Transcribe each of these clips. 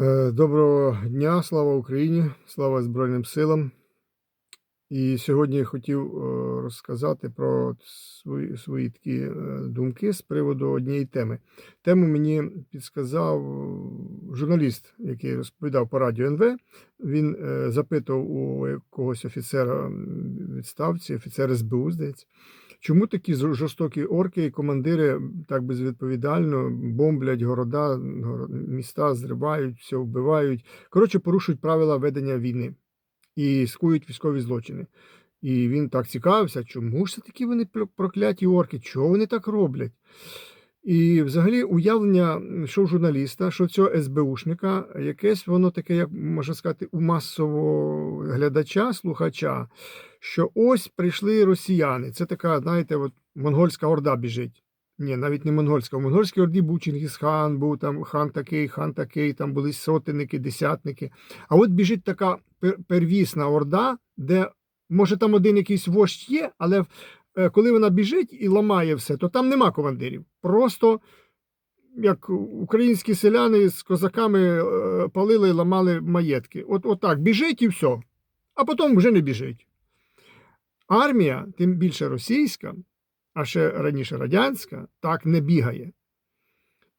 Е, Доброго дня, слава Україні, слава Збройним силам. І сьогодні я хотів е, розказати про свої, свої такі е, думки з приводу однієї теми. Тему мені підсказав журналіст, який розповідав по радіо НВ. Він запитував у якогось офіцера відставці, офіцера СБУ, здається. Чому такі жорстокі орки і командири так безвідповідально бомблять города, міста, зривають, все вбивають. Коротше, порушують правила ведення війни і скують військові злочини. І він так цікавився, чому ж це такі вони пр- прокляті орки, чого вони так роблять? І взагалі уявлення, що журналіста, що цього СБУшника, якесь воно таке, як можна сказати, у масового глядача, слухача, що ось прийшли росіяни. Це така, знаєте, от монгольська орда біжить. Ні, навіть не монгольська. В монгольській орді був Чингісхан, був там хан такий, хан такий, там були сотенники, десятники. А от біжить така первісна орда, де може там один якийсь вождь є, але коли вона біжить і ламає все, то там нема командирів. Просто як українські селяни з козаками е, палили, ламали маєтки. От, от так, біжить і все. А потім вже не біжить. Армія, тим більше російська, а ще раніше радянська, так не бігає.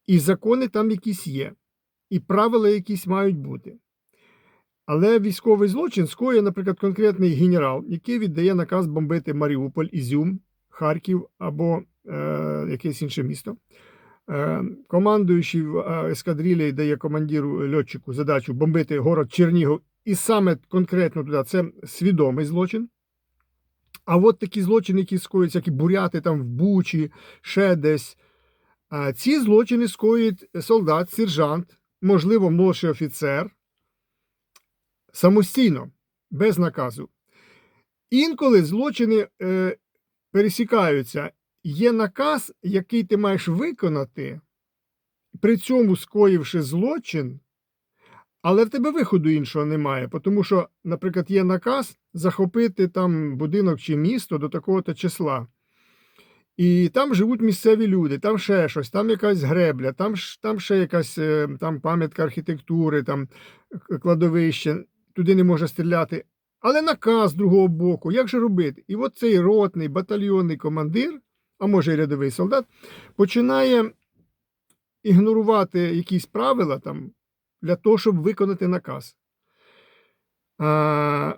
І закони там якісь є, і правила якісь мають бути. Але військовий злочин скоює, наприклад, конкретний генерал, який віддає наказ бомбити Маріуполь, Ізюм, Харків або е, якесь інше місто. Е, командуючий е, ескадрилі дає командиру льотчику задачу бомбити город Чернігов, і саме конкретно туди це свідомий злочин. А от такі злочини, які скоюються, які буряти там в Бучі, ще десь. а, Ці злочини скоюють солдат, сержант, можливо, молодший офіцер самостійно, без наказу. Інколи злочини е, пересікаються. Є наказ, який ти маєш виконати, при цьому скоївши злочин, але в тебе виходу іншого немає, тому що, наприклад, є наказ захопити там будинок чи місто до такого-то числа. І там живуть місцеві люди, там ще щось, там якась гребля, там, там ще якась е, там пам'ятка архітектури, там кладовище, туди не може стріляти. Але наказ з другого боку, як же робити? І от цей ротний батальйонний командир, а може й рядовий солдат, починає ігнорувати якісь правила там для того, щоб виконати наказ. А,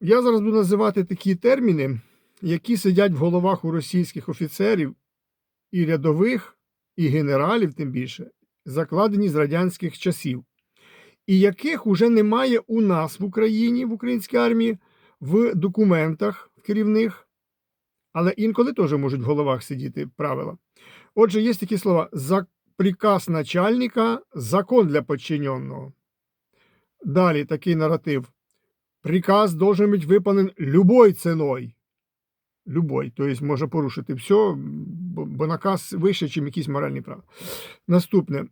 я зараз буду називати такі терміни, які сидять в головах у російських офіцерів і рядових, і генералів, тим більше, закладені з радянських часів, і яких уже немає у нас в Україні, в українській армії, в документах керівних, але інколи теж можуть в головах сидіти правила. Отже, є такі слова: приказ начальника, закон для подчиненного. Далі такий наратив. Приказ должен быть выполнен любой ценой. Любой. Тобто може порушити все, бо, наказ вище, ніж якісь моральні права. Наступне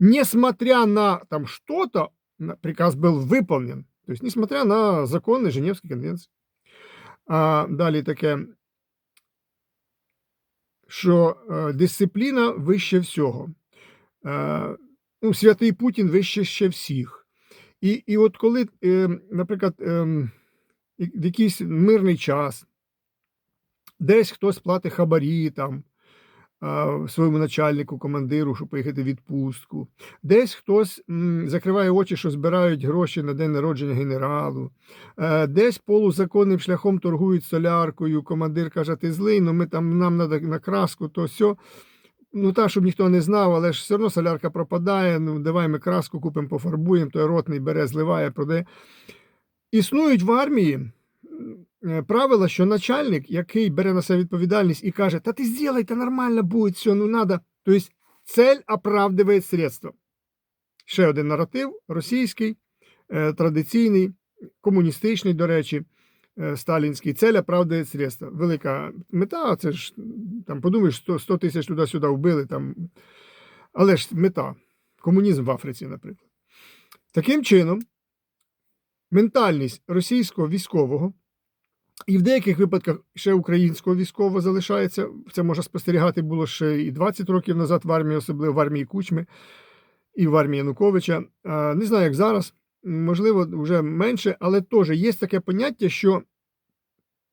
Е, несмотря на там что-то, на- приказ был выполнен. То есть, несмотря на законы Женевской конвенции. А, далі таке, що е, дисципліна вище всього. Е, ну, святий Путін вище ще всіх. І, і от коли, е, наприклад, е, в якийсь мирний час, десь хтось платить хабарі там, а, своєму начальнику, командиру, щоб поїхати в відпустку. Десь хтось закриває очі, що збирають гроші на день народження генералу. Е, Десь полузаконним шляхом торгують соляркою. Командир каже, ти злий, ну ми там нам треба на краску, то все. Ну так, щоб ніхто не знав, але ж все одно солярка пропадає. Ну, давай ми краску купимо, пофарбуємо, той ротний бере, зливає, продає. Існують в армії е, що начальник, який бере на себе відповідальність і каже, та ти зробай, та нормально буде, все, ну надо. Тобто цель оправдує средства. Ще один наратив російський, е, традиційний, комуністичний, до речі, е, сталінський. Цель оправдує средства. Велика мета, це ж там подумаєш, 100, 100 тисяч туди-сюди вбили. Там. Але ж мета. Комунізм в Африці, наприклад. Таким чином, ментальність російського військового і в деяких випадках ще українського військового залишається. Це можна спостерігати було ще і 20 років назад в армії, особливо в армії Кучми. і в армії Януковича. Е, Не знаю, як зараз, можливо, вже менше, але теж є таке поняття, що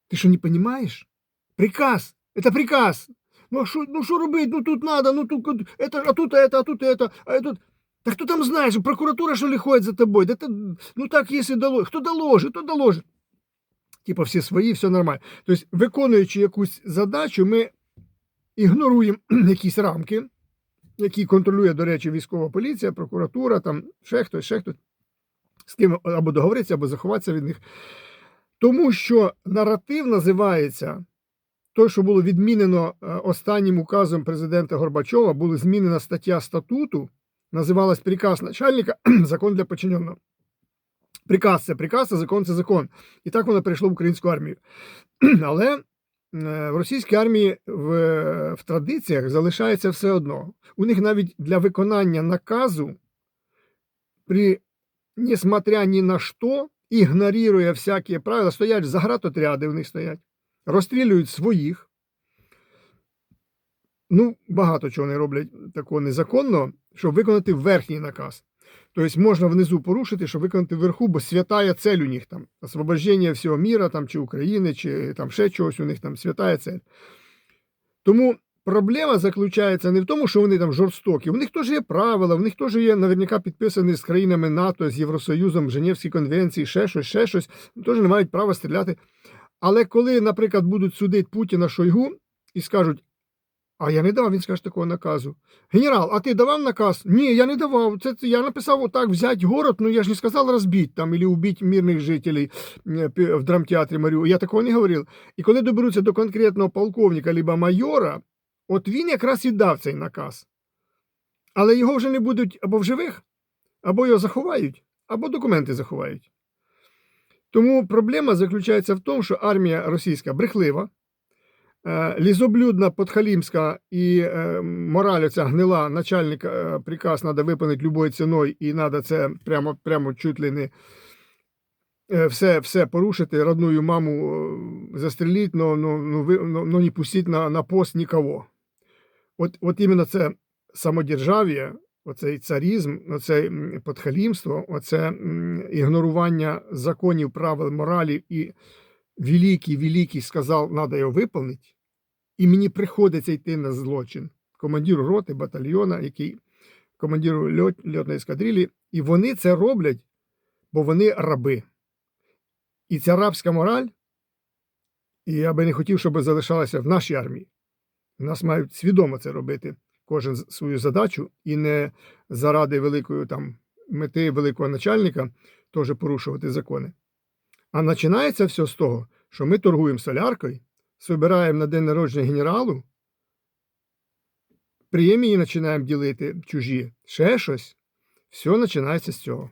ти що не розумієш? Приказ. Це приказ. Ну а що, ну що робити? Ну тут надо, ну тут, это, а тут это, а тут это, а тут. Да кто там знает, прокуратура что ли ходит за тобой? Да ты, ну так, если доложит. Хто доложить, то доложить. Типа всі свої, все нормально. Тобто, виконуючи якусь задачу, ми ігноруємо якісь рамки, які контролює, до речі, військова поліція, прокуратура, там ще хтось, ще хтось, з ким або договоритися, або заховатися від них. Тому що наратив називається той, що було відмінено е, останнім указом президента Горбачова, була змінена стаття статуту, називалась приказ начальника, закон для подчиненого. Приказ це приказ, а закон це закон. І так воно перейшло в українську армію. Але е, в російській армії в, в традиціях залишається все одно. У них навіть для виконання наказу, при несмотря ні на що, ігнорує всякі правила, стоять заградотряди, в них стоять, розстрілюють своїх. Ну, багато чого вони роблять такого незаконно, щоб виконати верхній наказ. Тобто можна внизу порушити, щоб виконати вверху, бо святая цель у них там. Освобождення всього міра, там, чи України, чи там ще чогось у них там святая цель. Тому проблема заключається не в тому, що вони там жорстокі. У них теж є правила, в них теж є наверняка підписані з країнами НАТО, з Євросоюзом, Женевські конвенції, ще щось, ще щось. Теж не мають права стріляти. Але коли, наприклад, будуть судити Путіна Шойгу і скажуть, а я не давав, він скаже такого наказу. Генерал, а ти давав наказ? Ні, я не давав. Це, це я написав отак взять город, ну я ж не сказав розбити там или убить мирних жителей е, в драмтеатрі Маріу. Я такого не говорив. І коли доберуться до конкретного полковника либо майора, от він якраз і дав цей наказ. Але його вже не будуть або в живих, або його заховають, або документи заховають. Тому проблема заключається в тому, що армія російська брехлива, лізоблюдна, подхалімська і е, мораль оця гнила начальник е, приказ треба виконати любою ціною, і треба це прямо, прямо чуть ли не е, все, все порушити, родную маму е, застрелити, но, но, но, но, не пустити на, на пост нікого. От, от іменно це самодержав'я, оцей царізм, оце подхалімство, оце ігнорування законів, правил, моралі і великий, великий сказав, треба його виконати, і мені приходиться йти на злочин командиру роти, батальйона, який командиру льот, льотної ескадрилі, і вони це роблять, бо вони раби. І ця рабська мораль, і я би не хотів, щоб залишалася в нашій армії. У нас мають свідомо це робити, кожен свою задачу, і не заради великої там мети великого начальника теж порушувати закони. А починається все з того, що ми торгуємо соляркою, збираємо на день народження генералу, премії починаємо ділити чужі, ще щось. Все починається з цього.